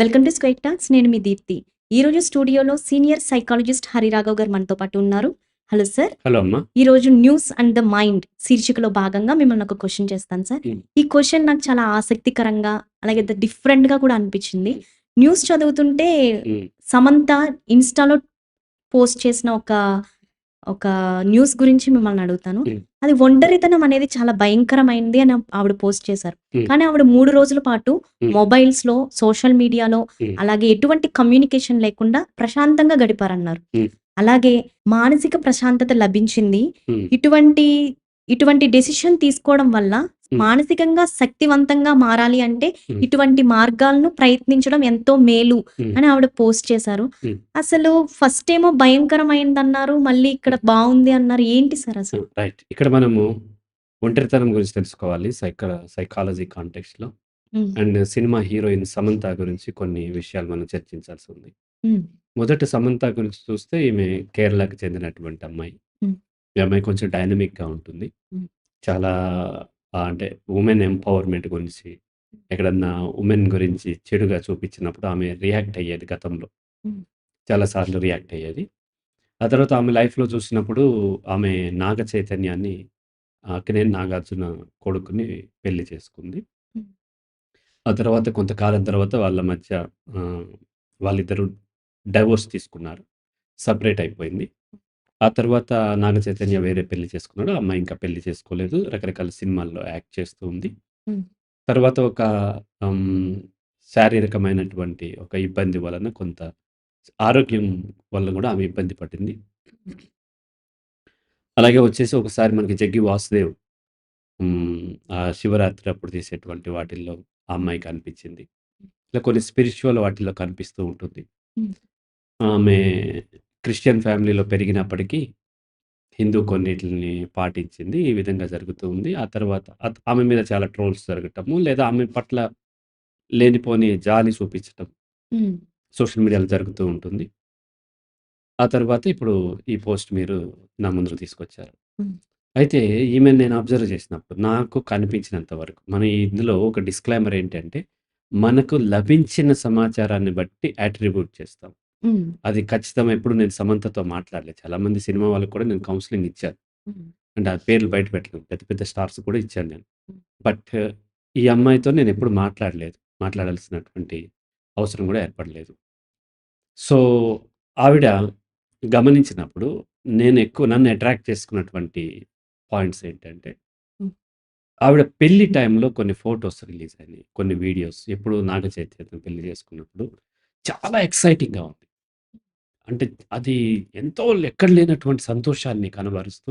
Welcome to స్క్వైట్ talks నేను మీ దీప్తి. ఈ రోజు స్టూడియోలో సీనియర్ సైకాలజిస్ట్ హరిరాఘవ్ గారు మనతో పాటు ఉన్నారు. హలో సార్ హలో అమ్మా. ఈ రోజు న్యూస్ అండ్ ద మైండ్ శీర్షికలో భాగంగా మిమ్మల్ని ఒక క్వశ్చన్ చేస్తాను సార్. ఈ క్వశ్చన్ నాకు చాలా ఆసక్తికరంగా అలాగే డిఫరెంట్గా కూడా అనిపించింది. న్యూస్ చదువుతుంటే సమంత ఇన్స్టాలో పోస్ట్ చేసిన ఒక ఒక న్యూస్ గురించి మిమ్మల్ని అడుగుతాను. అది ఒంటరితనం అనేది చాలా భయంకరమైంది అని ఆవిడ పోస్ట్ చేశారు. కానీ ఆవిడ మూడు రోజుల పాటు. మొబైల్స్లో సోషల్ మీడియాలో. అలాగే ఎటువంటి కమ్యూనికేషన్ లేకుండా ప్రశాంతంగా గడిపారన్నారు. అలాగే మానసిక ప్రశాంతత లభించింది ఇటువంటి ఇటువంటి డెసిషన్ తీసుకోవడం వల్ల. మానసికంగా శక్తివంతంగా మారాలి అంటే. ఇటువంటి మార్గాలను ప్రయత్నించడం ఎంతో మేలు. అని ఆవిడ పోస్ట్ చేశారు. అసలు ఫస్ట్ ఏమో భయంకరమైంది అన్నారు మళ్ళీ ఇక్కడ బాగుంది అన్నారు ఏంటి సార్ అసలు రైట్ ఇక్కడ మనము ఒంటరితనం గురించి తెలుసుకోవాలి సైక సైకాలజీ కాంటెక్స్ట్లో. అండ్ సినిమా హీరోయిన్ సమంత గురించి కొన్ని విషయాలు మనం చర్చించాల్సి ఉంది. మొదట సమంత గురించి చూస్తే ఈమె కేరళకి చెందినటువంటి అమ్మాయి ఈ అమ్మాయి కొంచెం డైనమిక్గా ఉంటుంది. చాలా అంటే ఉమెన్ ఎంపవర్మెంట్ గురించి ఎక్కడన్నా ఉమెన్ గురించి చెడుగా చూపించినప్పుడు ఆమె రియాక్ట్ అయ్యేది గతంలో. చాలా సార్లు రియాక్ట్ అయ్యేది ఆ తర్వాత ఆమె లైఫ్లో చూసినప్పుడు ఆమె నాగ చైతన్యాన్ని అక్కినేని నాగార్జున కొడుకుని పెళ్ళి చేసుకుంది. ఆ తర్వాత కొంతకాలం తర్వాత వాళ్ళ మధ్య ఆ, వాళ్ళిద్దరూ డైవోర్స్ తీసుకున్నారు సపరేట్ అయిపోయింది ఆ తర్వాత నాగ చైతన్య వేరే పెళ్ళి చేసుకున్నాడు. ఆ అమ్మాయి ఇంకా పెళ్ళి చేసుకోలేదు. రకరకాల సినిమాల్లో యాక్ట్ చేస్తూ ఉంది. తర్వాత ఒక శారీరకమైనటువంటి ఒక ఇబ్బంది వలన కొంత ఆరోగ్యం వల్ల కూడా ఆమె ఇబ్బంది పడింది. అలాగే వచ్చేసి ఒకసారి మనకి జగ్గి వాసుదేవ్ ఆ శివరాత్రి అప్పుడు తీసేటువంటి వాటిల్లో ఆ అమ్మాయి కనిపించింది. ఇలా కొన్ని స్పిరిచువల్ వాటిల్లో కనిపిస్తూ ఉంటుంది. ఆమె క్రిస్టియన్ ఫ్యామిలీలో పెరిగినప్పటికీ హిందూ కొన్నిటిని పాటించింది. ఈ విధంగా జరుగుతూ ఉంది. ఆ తర్వాత ఆమె మీద చాలా ట్రోల్స్ జరగటము లేదా ఆమె పట్ల లేనిపోని జాలి చూపించటం సోషల్ మీడియాలో జరుగుతూ ఉంటుంది. ఆ తర్వాత ఇప్పుడు ఈ పోస్ట్ మీరు నా ముందుకు తీసుకొచ్చారు. అయితే ఈమె నేను అబ్జర్వ్ చేసినప్పుడు నాకు కనిపించినంత వరకు మన ఇందులో ఒక డిస్క్లైమర్ ఏంటంటే మనకు లభించిన సమాచారాన్ని బట్టి అట్రిబ్యూట్ చేస్తాం. అది ఖచ్చితం ఎప్పుడు నేను సమంతతో మాట్లాడలేదు చాలా మంది సినిమా వాళ్ళకి కూడా నేను కౌన్సిలింగ్ ఇచ్చాను. అంటే ఆ పేర్లు బయట పెట్టలేదు పెద్ద పెద్ద స్టార్స్ కూడా ఇచ్చాను నేను. బట్ ఈ అమ్మాయితో నేను ఎప్పుడు మాట్లాడలేదు. మాట్లాడాల్సినటువంటి అవసరం కూడా ఏర్పడలేదు. సో ఆవిడ గమనించినప్పుడు నేను ఎక్కువ నన్ను అట్రాక్ట్ చేసుకున్నటువంటి పాయింట్స్ ఏంటంటే. ఆవిడ పెళ్ళి టైంలో కొన్ని ఫొటోస్ రిలీజ్ అయినాయి. కొన్ని వీడియోస్. ఎప్పుడు నాగ చైతన్యం పెళ్ళి చేసుకున్నప్పుడు చాలా ఎక్సైటింగ్గా ఉంది. అంటే అది ఎంతో ఎక్కడ లేనటువంటి సంతోషాన్ని కనబరుస్తూ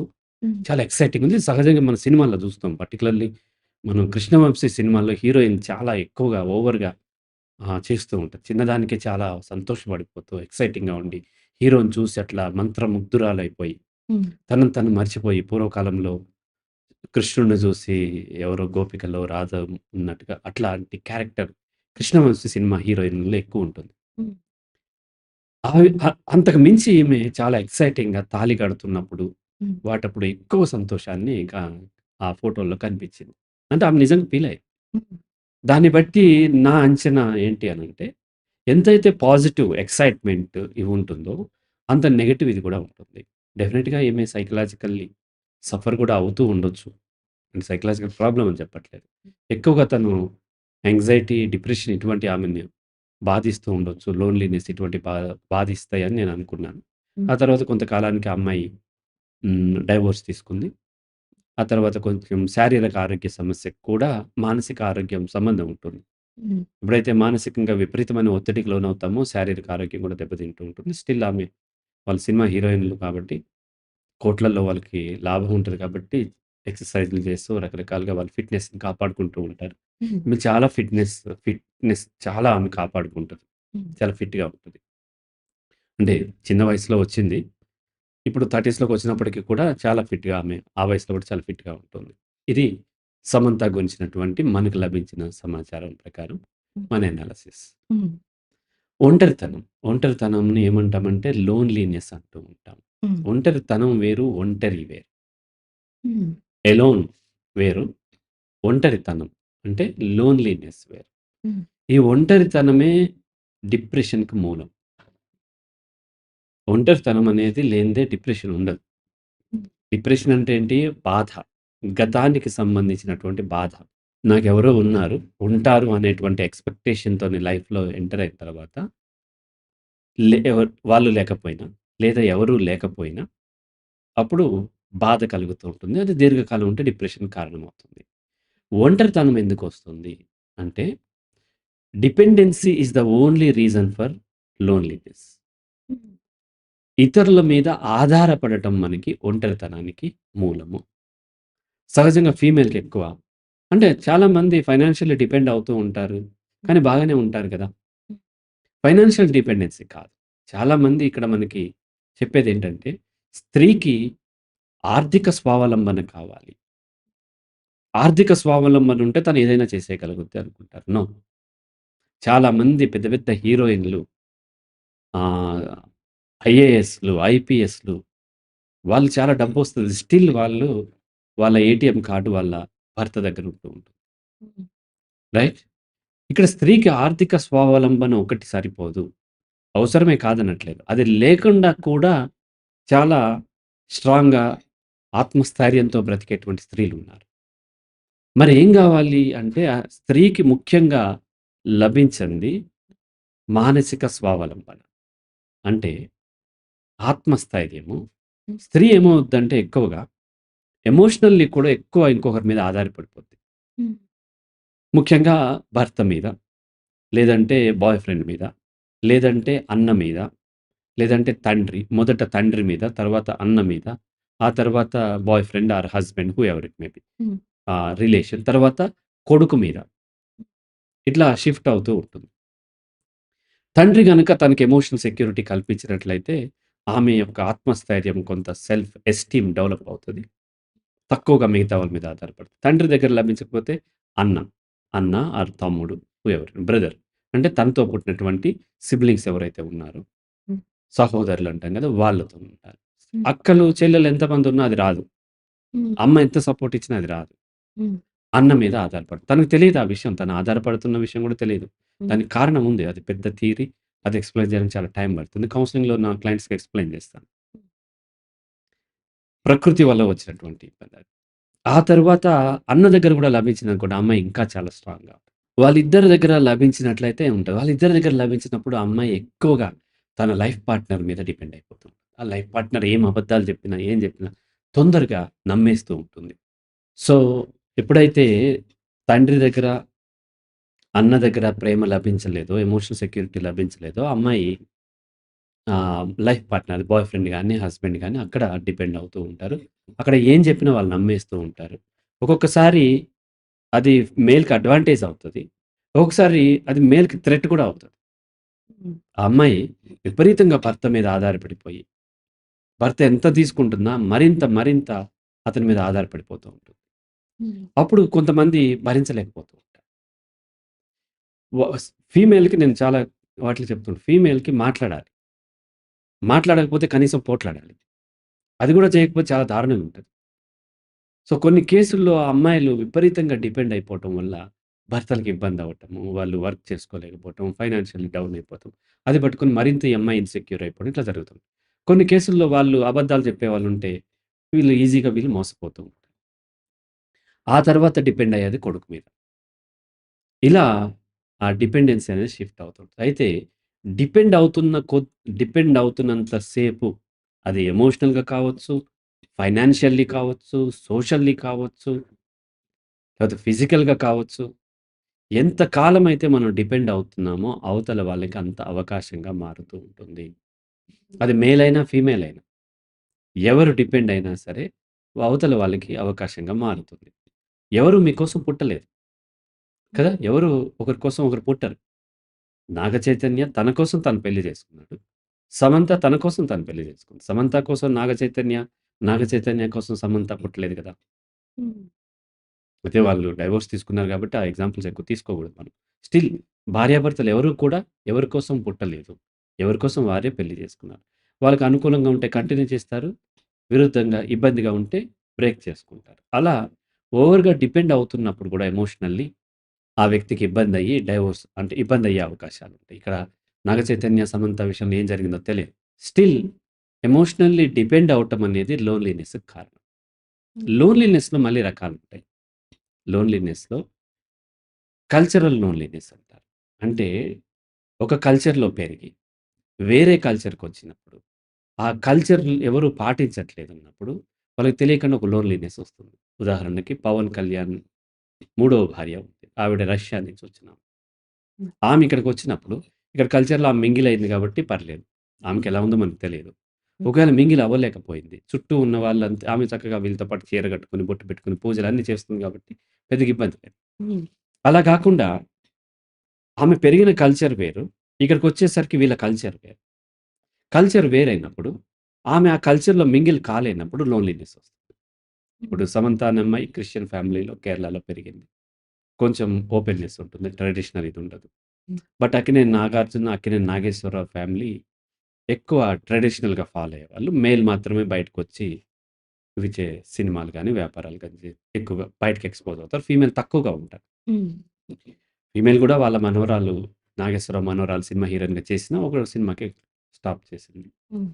చాలా ఎక్సైటింగ్ ఉంది. సహజంగా మన సినిమాల్లో చూస్తాం. పర్టికులర్లీ మనం కృష్ణవంశీ సినిమాల్లో హీరోయిన్ చాలా ఎక్కువగా ఓవర్గా చేస్తూ ఉంటుంది చిన్నదానికే చాలా సంతోషపడిపోతూ ఎక్సైటింగ్గా ఉండి హీరోని చూసి అట్లా మంత్రముగ్ధురాలైపోయి ఉమ్, తనను తను మర్చిపోయి పూర్వకాలంలో కృష్ణుడిని చూసి ఎవరో గోపికలో రాధ ఉన్నట్టుగా అట్లాంటి క్యారెక్టర్ కృష్ణవంశీ సినిమా హీరోయిన్లో ఎక్కువ ఉంటుంది. అంతకు మించి ఈమె చాలా ఎక్సైటింగ్గా తాళి కడుతున్నప్పుడు వాటప్పుడు ఎక్కువ సంతోషాన్ని ఇంకా ఆ ఫోటోల్లో కనిపించింది. అంటే ఆమె నిజంగా ఫీల్ అయ్యింది ఉమ్, దాన్ని బట్టి నా అంచనా ఏంటి అని అంటే ఎంతైతే పాజిటివ్ ఎక్సైట్మెంట్ ఇవి ఉంటుందో అంత నెగటివ్ ఇది కూడా ఉంటుంది. డెఫినెట్గా ఏమే సైకలాజికల్లీ సఫర్ కూడా అవుతూ ఉండొచ్చు. అంటే సైకలాజికల్ ప్రాబ్లం అని చెప్పట్లేదు. ఎక్కువగా తను యాంగ్జైటీ డిప్రెషన్ ఇటువంటి ఆమెను బాధిస్తూ ఉండొచ్చు. లోన్లీనెస్ ఇటువంటి బా బాధిస్తాయని నేను అనుకున్నాను. ఆ తర్వాత కొంతకాలానికి ఆ అమ్మాయి డైవోర్స్ తీసుకుంది. ఆ తర్వాత కొంచెం శారీరక ఆరోగ్య సమస్యకు కూడా మానసిక ఆరోగ్యం సంబంధం ఉంటుంది. ఎప్పుడైతే మానసికంగా విపరీతమైన ఒత్తిడికి లోనవుతామో శారీరక ఆరోగ్యం కూడా దెబ్బతింటూ ఉంటుంది. స్టిల్ ఆమె వాళ్ళ సినిమా హీరోయిన్లు కాబట్టి కోట్లల్లో వాళ్ళకి లాభం ఉంటుంది కాబట్టి ఎక్సర్సైజ్లు చేస్తూ రకరకాలుగా వాళ్ళ ఫిట్నెస్ని కాపాడుకుంటూ ఉంటారు. చాలా ఫిట్నెస్ ఫిట్నెస్ చాలా ఆమె కాపాడుకుంటుంది. ఉమ్, చాలా ఫిట్గా ఉంటుంది. అంటే చిన్న వయసులో వచ్చింది. ఇప్పుడు థర్టీస్లోకి వచ్చినప్పటికీ కూడా చాలా ఫిట్గా ఆమె ఆ వయసులో కూడా చాలా ఫిట్గా ఉంటుంది. ఇది సమంత గురించినటువంటి మనకు లభించిన సమాచారం ప్రకారం మన అనాలసిస్ ఉమ్, ఒంటరితనం. ఒంటరితనంని ఏమంటామంటే లోన్లీనెస్ అంటూ ఉంటాం. ఒంటరితనం వేరు ఒంటరి వేరు. ఎలోన్ వేరు ఒంటరితనం. అంటే లోన్లీనెస్ వేరు ఈ ఒంటరితనమే డిప్రెషన్‌కి మూలం. ఒంటరితనం అనేది లేనిదే డిప్రెషన్ ఉండదు. డిప్రెషన్ అంటే ఏంటి? బాధ. గతానికి సంబంధించినటువంటి బాధ. నాకెవరో ఉన్నారు, ఉంటారు అనేటువంటి ఎక్స్‌పెక్టేషన్‌తోని లైఫ్‌లో ఎంటర్ అయిన తర్వాత లే వాళ్ళు లేకపోయినా, లేదా ఎవరు లేకపోయినా, అప్పుడు బాధ కలుగుతూ ఉంటుంది. అది దీర్ఘకాలం ఉంటే డిప్రెషన్‌కి కారణమవుతుంది. ఒంటరితనం ఎందుకొస్తుంది అంటే, dependency is the only reason for loneliness. Hmm. ఇతరుల మీద ఆధారపడటం మనకి ఒంటరితనానికి మూలము. సహజంగా ఫీమేల్‌కి ఎక్కువ. అంటే చాలామంది ఫైనాన్షియల్లీ డిపెండ్ అవుతూ ఉంటారు. కానీ బాగానే ఉంటారు కదా! హ్మ్. ఫైనాన్షియల్ డిపెండెన్సీ కాదు. చాలామంది ఇక్కడ మనకి చెప్పేదేంటంటే, స్త్రీకి ఆర్థిక స్వావలంబన కావాలి. ఆర్థిక స్వావలంబన ఉంటే తను ఏదైనా చేసేయగలుగుద్ది అనుకుంటారు. నో. చాలామంది పెద్ద పెద్ద హీరోయిన్‌లు ఐఏఎస్‌లు, ఐపీఎస్‌లు వాళ్ళు చాలా డబ్బొస్తది. స్టిల్ వాళ్ళు వాళ్ళ ఏటీఎం కార్డ్ వాళ్ళ భర్త దగ్గర ఉంటూ ఉంటుంది. రైట్? ఇక్కడ స్త్రీకి ఆర్థిక స్వావలంబన ఒకటి సరిపోదు. అవసరమే కాదనట్లేదు. అది లేకుండా కూడా చాలా స్ట్రాంగ్‌గా ఆత్మస్థైర్యంతో బ్రతికేటువంటి స్త్రీలున్నారు. మరి ఏం గావాలి అంటే, స్త్రీకి ముఖ్యంగా లభించంది మానసిక స్వావలంబన. అంటే ఆత్మస్థైర్యము. స్త్రీ ఏమవుద్దంటే ఎక్కువగా ఎమోషనల్లీ కూడా ఎక్కువ ఇంకొకరి మీద ఆధారపడిపోద్ది. ముఖ్యంగా భర్త మీద, లేదంటే బాయ్ ఫ్రెండ్ మీద, లేదంటే అన్న మీద, లేదంటే తండ్రి. మొదట తండ్రి మీద, తర్వాత అన్న మీద, ఆ తర్వాత boyfriend or husband whoever it may be. Hmm. Ah, relation. తర్వాత కొడుకు మీద. ఇట్లా షిఫ్ట్ అవుతూ ఉంటుంది. తండ్రి గనక తనకి ఎమోషనల్ సెక్యూరిటీ కల్పించినట్లయితే, ఆమె యొక్క ఆత్మస్థైర్యం కొంత సెల్ఫ్ ఎస్టీమ్ డెవలప్ అవుతది. తక్కువగా మిగతా వాళ్ళ మీద ఆధారపడుతుంది. తండ్రి దగ్గర లభించకపోతే అన్న. అన్న ఆర్ తమ్ముడు హూఎవర్ బ్రదర్. అంటే తనతో పుట్టినటువంటి సిబ్లింగ్స్ ఎవరైతే ఉన్నారో. సహోదరులు అంటాం కదా! వాళ్ళతో ఉంటారు. అక్కలు, చెల్లెలు ఎంతమంది ఉన్నా అది రాదు. అమ్మ ఎంత సపోర్ట్ ఇచ్చినా అది రాదు. హ్మ్. అన్న మీద ఆధారపడదు. తనకు తెలీదు ఆ విషయం. తను ఆధారపడుతున్న విషయం కూడా తెలీదు. హ్మ్. దానికి కారణం ఉంది. అది పెద్ద థియరీ. అది ఎక్స్‌ప్లెయిన్ చేయడానికి చాలా టైం పడుతుంది. కౌన్సెలింగ్‌లో నా క్లయింట్స్‌కి ఎక్స్‌ప్లెయిన్ చేస్తాను. ప్రకృతి వల్ల వచ్చినటువంటి ఇబ్బంది అది. ఆ తరువాత అన్న దగ్గర కూడా లభించిందనుకోండి, ఆ అమ్మాయి ఇంకా చాలా స్ట్రాంగ్‌గా వాళ్ళిద్దరి దగ్గర లభించినట్లయితే ఉంటది. వాళ్ళిద్దరి దగ్గర లభించినప్పుడు ఆ అమ్మాయి ఎక్కువగా తన లైఫ్ పార్ట్నర్ మీద డిపెండ్ అయిపోతుంది. ఆ లైఫ్ పార్ట్నర్ ఏం అబద్ధాలు చెప్పినా, ఏం చెప్పినా తొందరగా నమ్మేస్తూ ఉంటుంది. సో, ఎప్పుడైతే తండ్రి దగ్గర అన్న దగ్గర ప్రేమ లభించలేదో, ఎమోషనల్ సెక్యూరిటీ లభించలేదో, అమ్మాయి లైఫ్ పార్ట్నర్ బాయ్ ఫ్రెండ్ కానీ హస్బెండ్ కానీ అక్కడ డిపెండ్ అవుతూ ఉంటారు. అక్కడ ఏం చెప్పినా వాళ్ళు నమ్మేస్తూ ఉంటారు. ఒక్కొక్కసారి అది మేల్‌కి అడ్వాంటేజ్ అవుతుంది ఒక్కొక్కసారి అది మేల్‌కి థ్రెట్ కూడా అవుతుంది ఆ అమ్మాయి విపరీతంగా భర్త మీద ఆధారపడిపోయి, భర్త ఎంత తీసుకుంటున్నా మరింత, మరింత అతని మీద ఆధారపడిపోతూ ఉంటుంది. హ్మ్. అప్పుడు కొంతమంది భరించలేకపోతూ ఉంటారు. వ స్ ఫీమేల్‌కి నేను చాలా వాటిలో చెప్తుంటా. ఫీమేల్‌కి మాట్లాడాలి. మాట్లాడకపోతే కనీసం పోట్లాడాలి. అది కూడా చేయకపోతే చాలా దారుణంగా ఉంటది. సో, కొన్ని కేసుల్లో ఆ అమ్మాయిలు విపరీతంగా డిపెండ్ అయిపోవటం వల్ల భర్తలకి ఇబ్బంది అవ్వటము, వాళ్ళు వర్క్ చేసుకోలేకపోవటం, ఫైనాన్షియల్లీ డౌన్ అయిపోవటం. అది పట్టుకొని మరింత ఈ అమ్మాయి ఇన్‌సెక్యూర్ అయిపోవడం ఇట్లా జరుగుతుంది. కొన్ని కేసుల్లో వాళ్ళు అబద్ధాలు చెప్పేవాళ్ళుంటే వీళ్ళు ఈజీగా వీళ్ళు మోసపోతూ ఉంటారు. ఆ తర్వాత డిపెండ్ అయ్యేది కొడుకు మీద. ఇలా ఆ డిపెండెన్సీ అనేది షిఫ్ట్ అవుతుంది అయితే డిపెండ్ అవుతున్న కొ డిపెండ్ అవుతున్నంత సేపు అది ఎమోషనల్‌గా కావచ్చు, ఫైనాన్షియల్లీ కావచ్చు, సోషల్లీ కావచ్చు, లేకపోతే ఫిజికల్‌గా కావచ్చు. ఎంత కాలం అయితే మనం డిపెండ్ అవుతున్నామో అవతల వాళ్ళకి అంత అవకాశంగా మారుతూ ఉంటుంది. అది మేల్ అయినా, ఫీమేల్ అయినా. ఎవరు డిపెండ్ అయినా సరే అవతల వాళ్ళకి అవకాశంగా మారుతుంది. ఎవరు మీకోసం పుట్టలేదు. కదా! ఎవరు ఒకరి కోసం ఒకరు పుట్టరు. నాగ చైతన్య తన కోసం తను పెళ్ళి చేసుకున్నాడు. సమంత తన కోసం తను పెళ్ళి చేసుకుంది. సమంత కోసం నాగ చైతన్య, నాగ చైతన్య కోసం సమంత పుట్టలేదు కదా! అయితే వాళ్ళు డైవోర్స్ తీసుకున్నారు కాబట్టి ఆ ఎగ్జాంపుల్స్ ఎక్కువ తీసుకోకూడదు మనం. స్టిల్ భార్యాభర్తలు ఎవరు కూడా ఎవరి కోసం పుట్టలేదు. ఎవరి కోసం వారే పెళ్ళి చేసుకున్నారు. వాళ్ళకి అనుకూలంగా ఉంటే కంటిన్యూ చేస్తారు. విరుద్ధంగా ఇబ్బందిగా ఉంటే బ్రేక్ చేసుకుంటారు. అలా ఓవర్‌గా డిపెండ్ అవుతున్నప్పుడు కూడా ఎమోషనల్లీ ఆ వ్యక్తికి ఇబ్బందయ్యి డైవోర్స్ అంటే ఇబ్బందయ్యే అవకాశాలుంటాయి. ఇక్కడ నాగ చైతన్య, సమంత విషయంలో ఏం జరిగిందో తెలియదు. స్టిల్ ఎమోషనల్లీ డిపెండ్ అవ్వటం అనేది లోన్‌లీనెస్‌కి కారణం. లోన్‌లీనెస్‌లో మళ్ళీ రకాలుంటాయి. లోన్‌లీనెస్‌లో కల్చరల్ లోన్‌లీనెస్ అంటారు. అంటే ఒక కల్చర్‌లో పెరిగి వేరే కల్చర్‌కొచ్చినప్పుడు, ఆ కల్చర్ ఎవరు పాటించట్లేదన్నప్పుడు వాళ్ళకి తెలియకుండా ఒక లోన్‌లీనెస్ వస్తుంది. ఉదాహరణకి 'పవన్ కళ్యాణ్' మూడవ భార్య ఉంది. ఆవిడ రష్యా నుంచి వచ్చినామె. హ్మ్. ఆమె ఇక్కడికొచ్చినప్పుడు ఇక్కడ కల్చర్‌లో ఆమె మింగిల్ అయింది కాబట్టి పర్లేదు. ఆమెకి ఎలా ఉందో మనకు తెలియదు. ఒకవేళ మింగిల్ అవ్వలేకపోయింది. చుట్టూ ఉన్న వాళ్ళంతా ఆమె చక్కగా వీళ్ళతో పాటు చీర కట్టుకొని, బొట్టు పెట్టుకొని, పూజలు అన్నీ చేస్తుంది కాబట్టి పెద్దగా ఇబ్బంది లేదు. అలా కాకుండా ఆమె పెరిగిన కల్చర్ వేరు. ఇక్కడికొచ్చేసరికి వీళ్ళ కల్చర్ వేరు. కల్చర్ వేరైనప్పుడు ఆమె ఆ కల్చర్‌లో మింగిల్ కాలేనప్పుడు లోన్‌లీనెస్ వస్తుంది. ఇప్పుడు. 'సమంత' అనే అమ్మాయి క్రిస్టియన్ ఫ్యామిలీలో కేరళలో పెరిగింది. కొంచెం ఓపెన్‌నెస్ ఉంటుంది. ట్రెడిషనల్ ఇది ఉండదు. బట్ అక్కినేని నాగార్జున, అక్కినేని నాగేశ్వరరావు ఫ్యామిలీ ఎక్కువ ట్రెడిషనల్‌గా ఫాలో అయ్యేవాళ్ళు. మేల్ మాత్రమే బయటకొచ్చి ఇవి చే సినిమాలు గాని, వ్యాపారాలు గాని చే ఎక్కువగా బయటకి ఎక్స్‌పోజ్ అవుతారు. ఫీమేల్ తక్కువగా ఉంటారు. హ్మ్. ఫీమేల్ కూడా వాళ్ళ మనవరాలు నాగేశ్వరరావు మనవరాలు సినిమా హీరోయిన్‌గా చేసినా ఒక సినిమాకి స్టాప్ చేసింది. హ్మ్.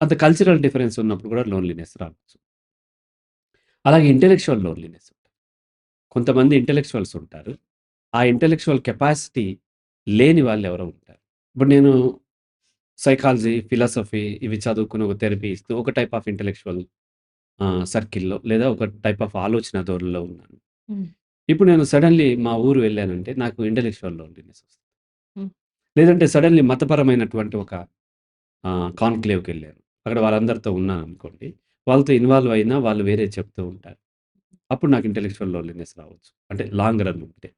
అంత కల్చరల్ డిఫరెన్స్ ఉన్నప్పుడు కూడా లోన్‌లీనెస్ రావచ్చు. అలాగే ఇంటెలెక్చువల్ లోన్‌లీనెస్. కొంతమంది ఇంటెలెక్చువల్స్ ఉంటారు. ఆ ఇంటెలెక్చువల్ కెపాసిటీ లేని వాళ్ళెవరో ఉంటారు. ఇప్పుడు నేను సైకాలజీ, ఫిలాసఫీ ఇవి చదువుకుని ఒక థెరపీ ఇస్తూ ఒక టైప్ ఆఫ్ ఇంటెలెక్చువల్ సర్కిల్‌లో లేదా ఒక టైప్ ఆఫ్ ఆలోచన ధోరణిలో ఉన్నాను. ఇప్పుడు నేను సడెన్‌లీ మా ఊరు వెళ్ళానంటే నాకు ఇంటెలెక్చువల్ లోన్‌లీనెస్ వస్తుంది. లేదంటే సడెన్‌లీ మతపరమైనటువంటి ఒక ఆహ్, కాన్‌క్లేవ్‌కెళ్ళాను. అక్కడ వాళ్ళందరితో ఉన్నాననుకోండి. వాళ్ళతో ఇన్వాల్వ్ అయినా వాళ్ళు వేరే చెప్తూ ఉంటారు. అప్పుడు నాకు ఇంటెలెక్చువల్ లోన్‌లీనెస్ రావచ్చు. అంటే లాంగ్ రన్ ఉంటే.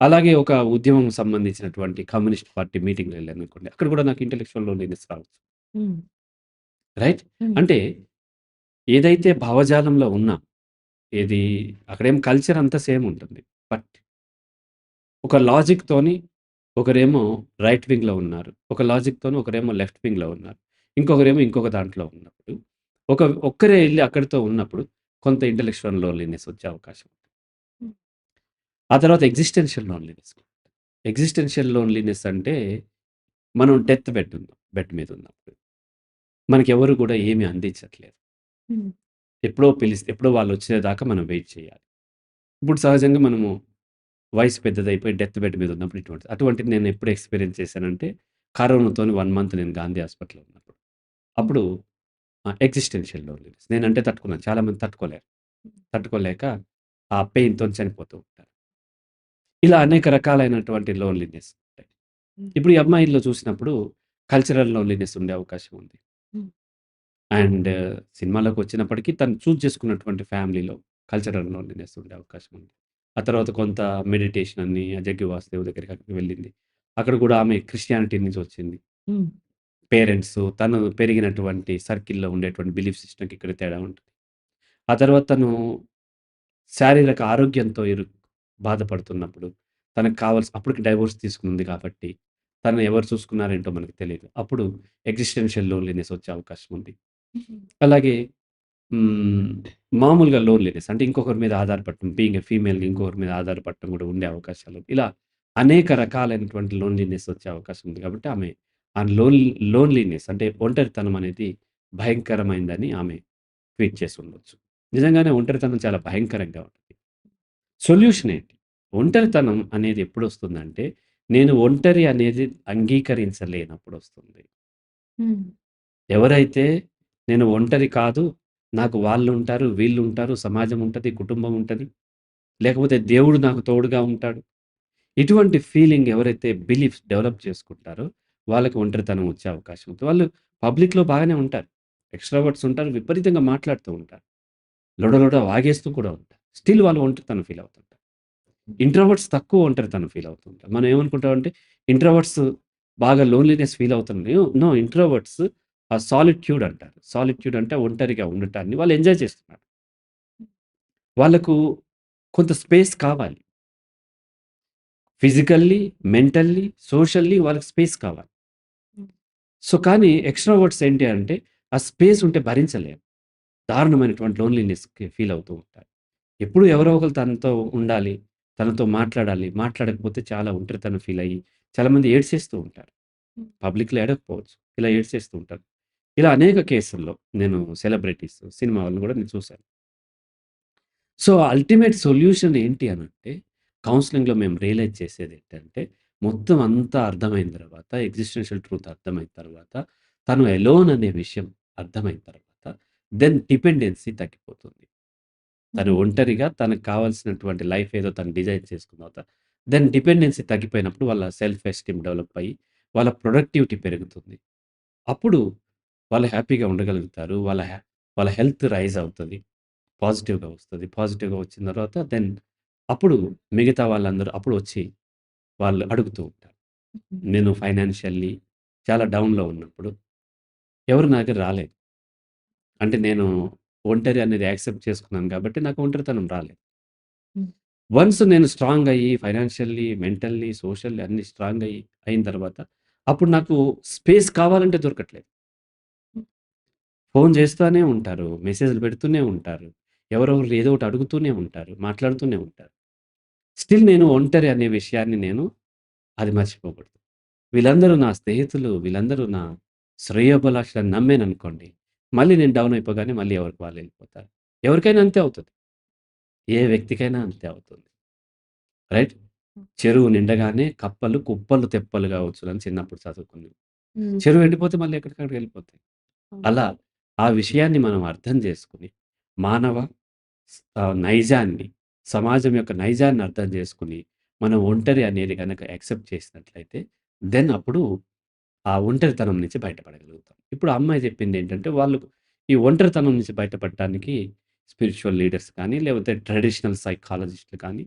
అలాగే ఒక ఉద్యమం సంబంధించినటువంటి కమ్యూనిస్ట్ పార్టీ మీటింగ్‌లో వెళ్ళాననుకోండి. అక్కడ కూడా నాకు ఇంటెలెక్చువల్ లోన్‌లీనెస్ రావచ్చు. రైట్? అంటే ఏదైతే భావజాలంలో ఉన్నా ఏది అక్కడేం కల్చర్ అంతా సేమ్ ఉంటుంది. బట్ ఒక లాజిక్‌తోని ఒకరేమో రైట్ వింగ్‌లో ఉన్నారు. ఒక లాజిక్‌తోని ఒకరేమో లెఫ్ట్ వింగ్‌లో ఉన్నారు. ఇంకొకరేమో ఇంకొక దాంట్లో ఉన్నప్పుడు ఒక ఒక్కరే ఎళ్ళి అక్కడితో ఉన్నప్పుడు కొంత ఇంటెలెక్చువల్ లోన్‌లీనెస్ వచ్చే అవకాశం. హ్మ్. ఆ తర్వాత ఎగ్జిస్టెన్షియల్ లోన్‌లీనెస్. ఎగ్జిస్టెన్షియల్ లోన్‌లీనెస్ అంటే మనం డెత్ బెడ్ ఉన్నాం. బెడ్ మీద ఉన్నప్పుడు. మనకెవరు కూడా ఏమి అందించట్లేదు. ఎప్పుడో పిలిస్తే ఎప్పుడో వాళ్ళొచ్చేదాకా మనం వెయిట్ చేయాలి. ఇప్పుడు సహజంగా మనము వయసు పెద్దదైపోయి డెత్ బెడ్ మీద ఉన్నప్పుడు ఇటువంటిది. అటువంటిది నేను ఎప్పుడు ఎక్స్‌పీరియన్స్ చేశానంటే కరోనాతోని 1 మంత్ నేను గాంధీ హాస్పిటల్‌లో ఉన్నప్పుడు. అప్పుడు ఎగ్జిస్టెన్షియల్ లోన్‌లీనెస్. నేనంటే తట్టుకున్నాను. చాలామంది తట్టుకోలేరు. తట్టుకోలేక ఆ పెయిన్‌తోని చనిపోతూ ఉంటారు. ఇలా అనేక రకాలైనటువంటి లోన్‌లీనెస్ ఉంటాయి. ఇప్పుడు ఈ అమ్మాయిల్లో చూసినప్పుడు కల్చరల్ లోన్‌లీనెస్ ఉండే అవకాశం ఉంది. అండ్ సినిమాలోకొచ్చినప్పటికి తను చూజ్ చేసుకున్నటువంటి ఫ్యామిలీలో కల్చరల్ లోన్‌లీనెస్ ఉండే అవకాశం ఉంది. ఆ తర్వాత కొంత మెడిటేషన్ అని ఆ జగ్గి వాసుదేవ్ దగ్గరికి అక్కడికి వెళ్ళింది. అక్కడ కూడా ఆమె క్రిస్టియానిటీ నుంచి వచ్చింది. పేరెంట్స్ తను పెరిగినటువంటి సర్కిల్‌లో ఉండేటువంటి బిలీఫ్ సిస్టమ్‌కి ఇక్కడ తేడా ఉంటుంది. ఆ తర్వాత తను శారీరక ఆరోగ్యంతో ఇరు బాధపడుతున్నప్పుడు తనకు కావాల్సిన అప్పటికి డైవోర్స్ తీసుకుంది కాబట్టి తనని ఎవరు చూసుకున్నారేంటో మనకు తెలీదు. అప్పుడు ఎగ్జిస్టెన్షియల్ లోన్‌లీనెస్ వచ్చే అవకాశం ఉంది. అలాగే. మామూలుగా లోన్‌లీనెస్ అంటే ఇంకొకరి మీద ఆధారపడటం. బీయింగ్ ఎ ఫీమేల్‌గా ఇంకొకరి మీద ఆధారపడటం కూడా ఉండే అవకాశాలు. ఇలా అనేక రకాలైనటువంటి లోన్‌లీనెస్ వచ్చే అవకాశం ఉంది. కాబట్టి ఆమె ఆ లోన్ లోన్‌లీనెస్ అంటే ఒంటరితనం అనేది భయంకరమైందని ఆమె ట్వీట్ చేసి ఉండొచ్చు. నిజంగానే ఒంటరితనం చాలా భయంకరంగా ఉంటుంది. సొల్యూషన్ ఏంటి? ఒంటరితనం అనేది ఎప్పుడొస్తుందంటే నేను ఒంటరి అనేది అంగీకరించలేనప్పుడొస్తుంది. హ్మ్. ఎవరైతే నేను ఒంటరి కాదు. నాకు వాళ్ళుంటారు, వీళ్ళుంటారు, సమాజం ఉంటది, కుటుంబం ఉంటది. లేకపోతే దేవుడు నాకు తోడుగా ఉంటాడు. ఇటువంటి ఫీలింగ్ ఎవరైతే బిలీఫ్స్ డెవలప్ చేసుకుంటారో వాళ్ళకి ఒంటరితనం వచ్చే అవకాశం ఉంది. వాళ్ళు పబ్లిక్‌లో బాగానే ఉంటారు. ఎక్స్‌ట్రావర్ట్స్ ఉంటారు. విపరీతంగా మాట్లాడుతూ ఉంటారు. లొడ లొడ వాగేస్తూ కూడా ఉంటారు. స్టిల్ వాళ్ళు ఒంటరితనం ఫీల్ అవుతుంటారు. ఇంట్రోవర్ట్స్ తక్కువ ఒంటరితనం ఫీల్ అవుతుంటారు మనం ఏమనుకుంటామంటే ఇంట్రోవర్ట్స్ బాగా లోన్‌లీనెస్ ఫీల్ అవుతున్నాయి నో ఇంట్రోవర్ట్స్ ఆ సాలిట్యూడ్ అంటారు. సాలిట్యూడ్ అంటే ఒంటరిగా ఉండటాన్ని వాళ్ళు ఎంజాయ్ చేస్తున్నారు. వాళ్ళకు కొంత స్పేస్ కావాలి. ఫిజికల్లీ, మెంటల్లీ, సోషల్లీ వాళ్ళకి స్పేస్ కావాలి. సో, కానీ ఎక్స్‌ట్రావర్ట్స్ ఏంటి అంటే ఆ స్పేస్ ఉంటే భరించలేరు. దారుణమైనటువంటి లోన్‌లీనెస్‌కి ఫీల్ అవుతూ ఉంటారు. ఎప్పుడు ఎవరో ఒకళ్ళు తనతో ఉండాలి. తనతో మాట్లాడాలి. మాట్లాడకపోతే చాలా ఒంటరితనం ఫీల్ అయ్యి చాలామంది ఏడ్చేస్తూ ఉంటారు. పబ్లిక్‌లో ఏడవకపోవచ్చు. ఇలా ఏడ్చేస్తూ ఉంటారు. ఇలా అనేక కేసుల్లో నేను సెలబ్రిటీస్, సినిమా వాళ్ళని కూడా నేను చూసాను. సో, అల్టిమేట్ సొల్యూషన్ ఏంటి అనంటే, కౌన్సెలింగ్‌లో మేము రియలైజ్ చేసేదేంటంటే, మొత్తం అంతా అర్థమైన తర్వాత, ఎగ్జిస్టెన్షియల్ ట్రూత్ అర్థమైన తర్వాత, తను ఎలోన్ అనే విషయం అర్థమైన తర్వాత, దెన్ డిపెండెన్సీ తగ్గిపోతుంది. తను. ఒంటరిగా తనకు కావాల్సినటువంటి లైఫ్ ఏదో తను డిజైన్ చేసుకున్న తర్వాత, దెన్ డిపెండెన్సీ తగ్గిపోయినప్పుడు వాళ్ళ సెల్ఫ్ ఎస్టీమ్ డెవలప్ అయ్యి, వాళ్ళ ప్రొడక్టివిటీ పెరుగుతుంది. అప్పుడు వాళ్ళు హ్యాపీగా ఉండగలుగుతారు. వాళ్ళ వాళ్ళ హెల్త్ రైజ్ అవుతది. పాజిటివ్‌గా వస్తది. పాజిటివ్‌గా వచ్చిన తర్వాత దెన్ అప్పుడు మిగతా వాళ్ళందరూ అప్పుడు వచ్చి వాళ్ళు అడుగుతూ ఉంటారు. నేను ఫైనాన్షియల్లీ చాలా డౌన్‌లో ఉన్నప్పుడు ఎవరు నా దగ్గర రాలేదు. అంటే నేను ఒంటరి అనేది యాక్సెప్ట్ చేసుకున్నాను కాబట్టి నాకు ఒంటరితనం రాలేదు. వన్స్ నేను స్ట్రాంగ్ అయ్యి ఫైనాన్షియల్లీ, మెంటల్లీ, సోషల్లీ అన్నీ స్ట్రాంగ్ అయ్యి అయిన తర్వాత అప్పుడు నాకు స్పేస్ కావాలంటే దొరకట్లేదు. ఫోన్ చేస్తానే ఉంటారు. మెసేజ్‌లు పెడుతూనే ఉంటారు. ఎవరో ఒకరు ఏదో ఒకటి అడుగుతూనే ఉంటారు. మాట్లాడుతూనే ఉంటారు. స్టిల్ నేను ఒంటరి అనే విషయాన్ని నేను అది మర్చిపోకూడదు. వీళ్ళందరూ నా స్నేహితులు, వీళ్ళందరూ నా శ్రేయోభిలాషులని నమ్మాననుకోండి, మళ్ళీ నేను డౌన్ అయిపోగానే మళ్ళీ ఎవరికి వాళ్ళు వెళ్ళిపోతారు. ఎవరికైనా అంతే అవుతది. ఏ వ్యక్తికైనా అంతే అవుతుంది. రైట్? చెరువు నిండగానే కప్పలు కుప్పలు తెప్పలు కావచ్చునని చిన్నప్పుడు చదువుకున్నాం. చెరువు ఎండిపోతే మళ్ళీ ఎక్కడికక్కడికి వెళ్ళిపోతాయి. అలా ఆ విషయాన్ని మనం అర్థం చేసుకొని, మానవ నైజాన్ని, సమాజం యొక్క నైజాన్ని అర్థం చేసుకొని, మనం ఒంటరి అనేది గనక యాక్సెప్ట్ చేసినట్లయితే, దెన్ అప్పుడు ఆ ఒంటరితనం నుంచి బయటపడగలుగుతాం. ఇప్పుడు అమ్మాయి చెప్పిందేంటంటే, వాళ్ళు ఈ ఒంటరితనం నుంచి బయటపడటానికి స్పిరిచ్యువల్ లీడర్స్ కానీ, లేకపోతే ట్రెడిషనల్ సైకాలజిస్ట్‌లు కానీ,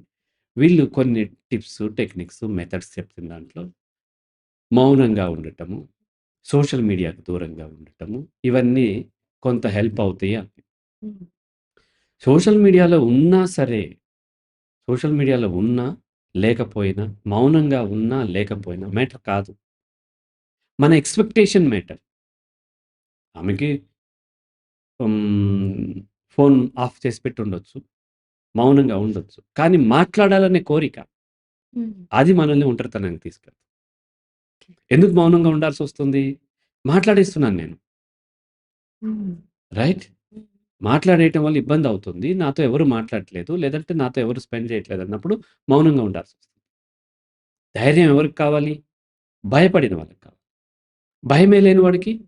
వీళ్ళు కొన్ని టిప్స్, టెక్నిక్స్, మెథడ్స్ చెప్పిన దాంట్లో మౌనంగా ఉండటము, సోషల్ మీడియాకు దూరంగా ఉండటము, ఇవన్నీ కొంత హెల్ప్ అవుతాయి అని. సోషల్ మీడియాలో ఉన్నా సరే, సోషల్ మీడియాలో ఉన్నా, లేకపోయినా, మౌనంగా ఉన్నా, లేకపోయినా మ్యాటర్ కాదు. మన ఎక్స్‌పెక్టేషన్ మ్యాటర్. ఆమెకి. ఫోన్ ఆఫ్ చేసి పెట్టుండొచ్చు. మౌనంగా ఉండొచ్చు. కానీ మాట్లాడాలనే కోరిక. అది మనల్ని ఒంటరితనానికి తీసుకెళ్తది. ఎందుకు మౌనంగా ఉండాల్సొస్తుంది? మాట్లాడేస్తున్నాను నేను. రైట్? మాట్లాడేయటం వల్ల ఇబ్బందవుతుంది. నాతో ఎవరు మాట్లాడట్లేదు. లేదంటే నాతో ఎవరు స్పెండ్ చేయట్లేదన్నప్పుడు మౌనంగా ఉండాల్సొస్తుంది. ధైర్యం ఎవరికి కావాలి? భయపడిన వాళ్ళకి కావాలి. భయమే లేని వాడికి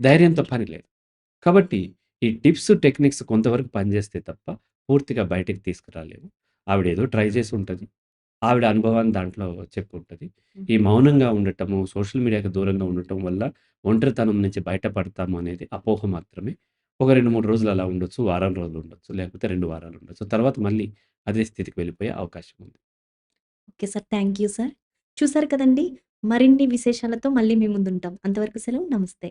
ధైర్యంతో పని లేదు. కాబట్టి ఈ టిప్స్, టెక్నిక్స్ కొంతవరకు పనిచేస్తే తప్ప పూర్తిగా బయటికి తీసుకురాలేము. ఆవిడేదో ట్రై చేసి ఉంటది. ఆవిడ అనుభవాన్ని దాంట్లో చెప్పుంటది. ఈ హుహు. మౌనంగా ఉండటము, సోషల్ మీడియాకి దూరంగా ఉండటం వల్ల ఒంటరితనం నుంచి బయటపడతాము అనేది అపోహ మాత్రమే. ఒక 2, 3 రోజులు అలా ఉండొచ్చు. వారం రోజులు ఉండొచ్చు. లేకపోతే 2 వారాలు ఉండొచ్చు. తర్వాత మళ్ళీ అదే స్థితికి వెళ్ళిపోయే అవకాశం ఉంది. Okay sir. Thank you sir. చూసారు కదండీ! మరిన్ని విశేషాలతో మళ్ళీ మీ ముందుంటాం. అంతవరకు సెలవు. నమస్తే.